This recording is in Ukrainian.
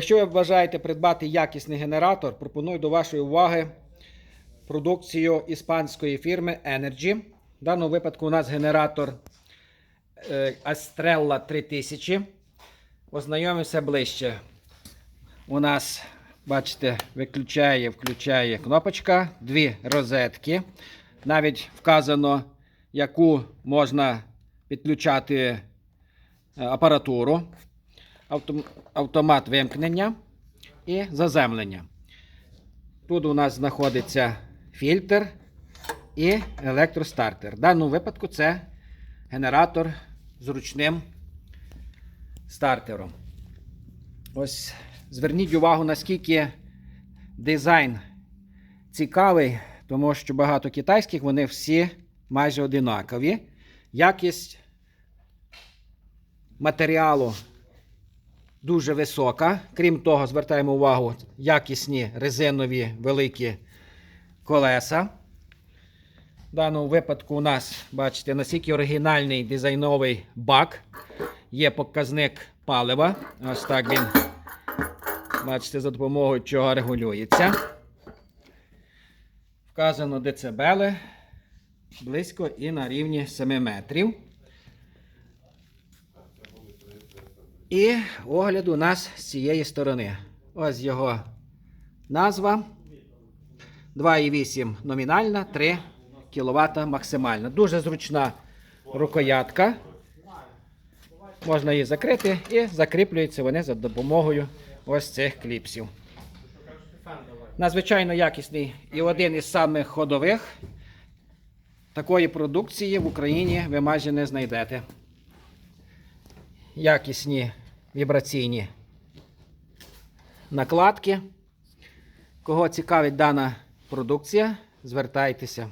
Якщо ви бажаєте придбати якісний генератор, пропоную до вашої уваги продукцію іспанської фірми Energy. В даному випадку у нас генератор е, Estrella 3000. Ознайомимося ближче. У нас, бачите, виключає, включає кнопочка, дві розетки. Навіть вказано, яку можна підключати е, апаратуру автомат вимкнення і заземлення. Тут у нас знаходиться фільтр і електростартер. В даному випадку це генератор з ручним стартером. Ось зверніть увагу, наскільки дизайн цікавий, тому що багато китайських, вони всі майже одинакові. Якість матеріалу дуже висока. Крім того, звертаємо увагу, якісні резинові великі колеса. В даному випадку у нас, бачите, настільки оригінальний дизайновий бак. Є показник палива. Ось так він, бачите, за допомогою чого регулюється. Вказано децибели близько і на рівні 7 метрів. І огляд у нас з цієї сторони. Ось його назва. 2,8 номінальна, 3 кВт максимальна. Дуже зручна рукоятка. Можна її закрити і закріплюються вони за допомогою ось цих кліпсів. Надзвичайно якісний і один із самих ходових. Такої продукції в Україні ви майже не знайдете якісні вібраційні накладки. Кого цікавить дана продукція, звертайтеся.